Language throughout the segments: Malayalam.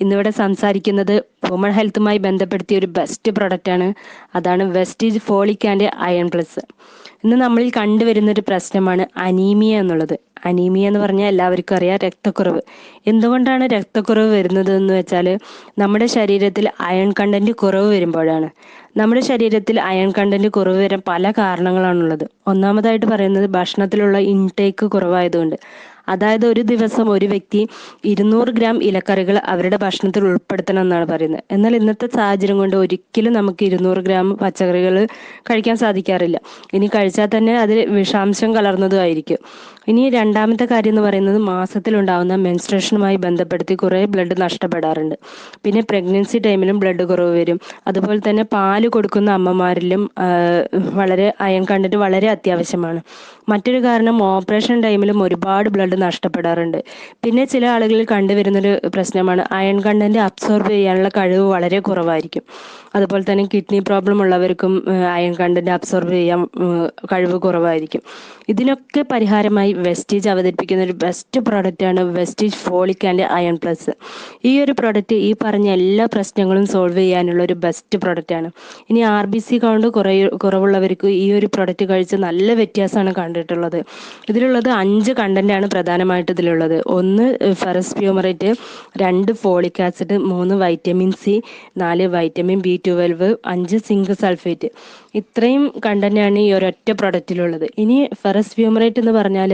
ഇന്നിവിടെ സംസാരിക്കുന്നത് വുമൺ ഹെൽത്തുമായി ബന്ധപ്പെടുത്തിയ ഒരു ബെസ്റ്റ് പ്രൊഡക്റ്റ് ആണ്. അതാണ് Vestige folic and iron plus ഇന്ന് നമ്മളിൽ കണ്ടുവരുന്ന ഒരു പ്രശ്നമാണ് അനീമിയ എന്നുള്ളത്. അനീമിയ എന്ന് പറഞ്ഞാൽ എല്ലാവർക്കും അറിയാം രക്തക്കുറവ്. എന്തുകൊണ്ടാണ് രക്തക്കുറവ് വരുന്നത് എന്ന് വെച്ചാൽ നമ്മുടെ ശരീരത്തിൽ അയൺ കണ്ടന്റ് കുറവ് വരുമ്പോഴാണ്. നമ്മുടെ ശരീരത്തിൽ അയൺ കണ്ടന്റ് കുറവ് വരാൻ പല കാരണങ്ങളാണുള്ളത്. ഒന്നാമതായിട്ട് പറയുന്നത് ഭക്ഷണത്തിലുള്ള ഇൻടേക്ക് കുറവായതുകൊണ്ട്. അതായത് ഒരു ദിവസം ഒരു വ്യക്തി ഇരുന്നൂറ് ഗ്രാം ഇലക്കറികൾ അവരുടെ ഭക്ഷണത്തിൽ ഉൾപ്പെടുത്തണം എന്നാണ് പറയുന്നത്. എന്നാൽ ഇന്നത്തെ സാഹചര്യം കൊണ്ട് ഒരിക്കലും നമുക്ക് ഇരുന്നൂറ് ഗ്രാം പച്ചക്കറികൾ കഴിക്കാൻ സാധിക്കാറില്ല. ഇനി കഴിച്ചാൽ തന്നെ അതിൽ വിഷാംശം കലർന്നതുമായിരിക്കും ഇനി രണ്ടാമത്തെ കാര്യം എന്ന് പറയുന്നത് മാസത്തിലുണ്ടാവുന്ന മെൻസ്ട്രേഷനുമായി ബന്ധപ്പെടുത്തി കുറേ ബ്ലഡ് നഷ്ടപ്പെടാറുണ്ട്. പിന്നെ പ്രഗ്നൻസി ടൈമിലും ബ്ലഡ് കുറവ് വരും. അതുപോലെ തന്നെ പാൽ കൊടുക്കുന്ന അമ്മമാരിലും വളരെ അയൺ കണ്ടിട്ട് വളരെ അത്യാവശ്യമാണ്. മറ്റൊരു കാരണം ഓപ്പറേഷൻ ടൈമിലും ഒരുപാട് ബ്ലഡ് നഷ്ടപ്പെടാറുണ്ട്. പിന്നെ ചില ആളുകളിൽ കണ്ടുവരുന്നൊരു പ്രശ്നമാണ്. അയൺ കണ്ടന്റ് അബ്സോർബ് ചെയ്യാനുള്ള കഴിവ് വളരെ കുറവായിരിക്കും. അതുപോലെ തന്നെ കിഡ്നി പ്രോബ്ലം ഉള്ളവർക്കും അയൺ കണ്ടന്റ് അബ്സോർബ് ചെയ്യാൻ കഴിവ് കുറവായിരിക്കും. ഇതിനൊക്കെ പരിഹാരമായി വെസ്റ്റീജ് അവതരിപ്പിക്കുന്ന ഒരു ബെസ്റ്റ് പ്രോഡക്റ്റ് ആണ് Vestige folic and iron plus ഈ ഒരു പ്രോഡക്റ്റ് ഈ പറഞ്ഞ എല്ലാ പ്രശ്നങ്ങളും സോൾവ് ചെയ്യാനുള്ള ഒരു ബെസ്റ്റ് പ്രോഡക്റ്റ് ആണ്. ഇനി ആർ ബി സി കൗണ്ട് കുറേ കുറവുള്ളവർക്ക് ഈ ഒരു പ്രോഡക്റ്റ് കഴിച്ച് നല്ല വ്യത്യാസമാണ് കണ്ടിട്ടുള്ളത്. ഇതിലുള്ളത് അഞ്ച് കണ്ടന്റാണ് പ്രധാനമായിട്ട് ഇതിലുള്ളത്. ഒന്ന് ഫെറസ് പ്യൂമറേറ്റ് രണ്ട് ഫോളിക് ആസിഡ് മൂന്ന് വൈറ്റമിൻ സി നാല് വൈറ്റമിൻ ബി ട്വൽവ് അഞ്ച് സിങ്ക് സൾഫേറ്റ് ഇത്രയും കണ്ടന്റാണ് ഈ ഒരൊറ്റ പ്രൊഡക്റ്റിലുള്ളത് ഇനി ഫെറസ് ഫ്യൂമറേറ്റ് എന്ന് പറഞ്ഞാൽ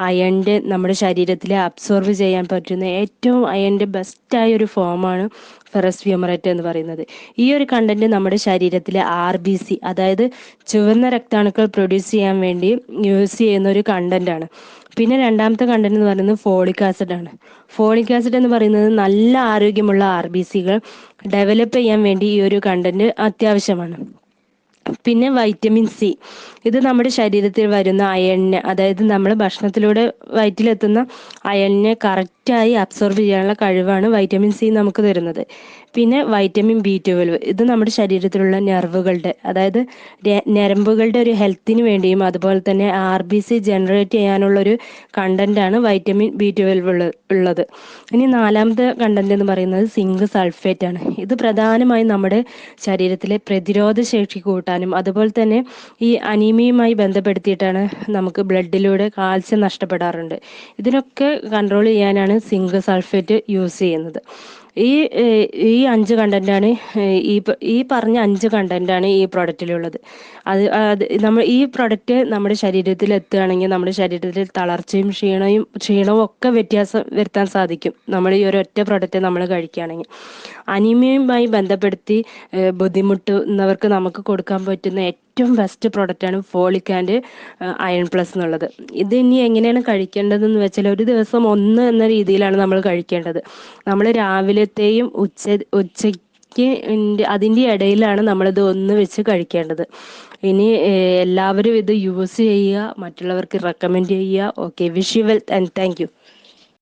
അയണിന്റെ നമ്മുടെ ശരീരത്തിൽ അബ്സോർവ് ചെയ്യാൻ പറ്റുന്ന ഏറ്റവും അയണിന്റെ ബെസ്റ്റായ ഒരു ഫോമാണ് ഫെറസ് ഫ്യൂമറേറ്റ് എന്ന് പറയുന്നത്. ഈ ഒരു കണ്ടന്റ് നമ്മുടെ ശരീരത്തിലെ ആർ ബി സി അതായത് ചുവന്ന രക്താണുക്കൾ പ്രൊഡ്യൂസ് ചെയ്യാൻ വേണ്ടി യൂസ് ചെയ്യുന്ന ഒരു കണ്ടന്റ് ആണ്. പിന്നെ രണ്ടാമത്തെ കണ്ടന്റ് എന്ന് പറയുന്നത് ഫോളിക് ആസിഡ് ആണ്. ഫോളിക് ആസിഡ് എന്ന് പറയുന്നത് നല്ല ആരോഗ്യമുള്ള ആർ ബി സികൾ ഡെവലപ്പ് ചെയ്യാൻ വേണ്ടി ഈ ഒരു കണ്ടന്റ് അത്യാവശ്യമാണ്. പിന്നെ വൈറ്റമിൻ സി ഇത് നമ്മുടെ ശരീരത്തിൽ വരുന്ന അയണിനെ അതായത് നമ്മൾ ഭക്ഷണത്തിലൂടെ വയറ്റിലെത്തുന്ന അയണിനെ കറക്റ്റായി അബ്സോർബ് ചെയ്യാനുള്ള കഴിവാണ് വൈറ്റമിൻ സി നമുക്ക് തരുന്നത്. പിന്നെ വൈറ്റമിൻ ബി ട്വൽവ് ഇത് നമ്മുടെ ശരീരത്തിലുള്ള നെർവുകളുടെ അതായത് ഞരമ്പുകളുടെ ഒരു ഹെൽത്തിന് വേണ്ടിയും അതുപോലെ തന്നെ R B C generate content ആണ് വൈറ്റമിൻ ബി ട്വൽവ് ഉള്ളത്. ഇനി നാലാമത്തെ കണ്ടന്റ് എന്ന് പറയുന്നത് സിങ്ക് സൾഫേറ്റ് ആണ്. ഇത് പ്രധാനമായും നമ്മുടെ ശരീരത്തിലെ പ്രതിരോധ ശേഷി കൂട്ടാനും അതുപോലെ തന്നെ ഈ അനീമിയുമായി ബന്ധപ്പെടുത്തിയിട്ടാണ് നമുക്ക് ബ്ലഡിലൂടെ കാൽസ്യം നഷ്ടപ്പെടാറുണ്ട്. ഇതിനൊക്കെ കൺട്രോൾ ചെയ്യാനാണ് സിങ്ക് സൾഫേറ്റ് യൂസ് ചെയ്യുന്നത്. ഈ ഈ അഞ്ച് കണ്ടന്റാണ് ഈ ഈ പറഞ്ഞ അഞ്ച് കണ്ടന്റാണ് ഈ പ്രൊഡക്റ്റിലുള്ളത്. അത് അത് നമ്മൾ ഈ പ്രൊഡക്റ്റ് നമ്മുടെ ശരീരത്തിൽ എത്തുകയാണെങ്കിൽ നമ്മുടെ ശരീരത്തിൽ തളർച്ചയും ക്ഷീണയും ക്ഷീണവും ഒക്കെ വ്യത്യാസം വരുത്താൻ സാധിക്കും. നമ്മൾ ഈ ഒരു ഒറ്റ പ്രൊഡക്റ്റ് നമ്മൾ കഴിക്കുകയാണെങ്കിൽ. അനീമിയുമായി ബന്ധപ്പെടുത്തി ബുദ്ധിമുട്ടുന്നവർക്ക് നമുക്ക് കൊടുക്കാൻ പറ്റുന്ന ഏറ്റവും ബെസ്റ്റ് പ്രോഡക്റ്റ് ആണ് ഫോളിക് ആൻഡ് അയൺ പ്ലസ് എന്നുള്ളത്. ഇത് ഇനി എങ്ങനെയാണ് കഴിക്കേണ്ടതെന്ന് വെച്ചാൽ ഒരു ദിവസം ഒന്ന് എന്ന രീതിയിലാണ് നമ്മൾ കഴിക്കേണ്ടത്. നമ്മൾ രാവിലത്തെയും ഉച്ച ഉച്ചയ്ക്ക് അതിന്റെ ഇടയിലാണ് നമ്മളിത് ഒന്ന് വെച്ച് കഴിക്കേണ്ടത്. ഇനി എല്ലാവരും ഇത് യൂസ് ചെയ്യുക മറ്റുള്ളവർക്ക് റെക്കമെൻഡ് ചെയ്യുക. Okay wish you wealth and thank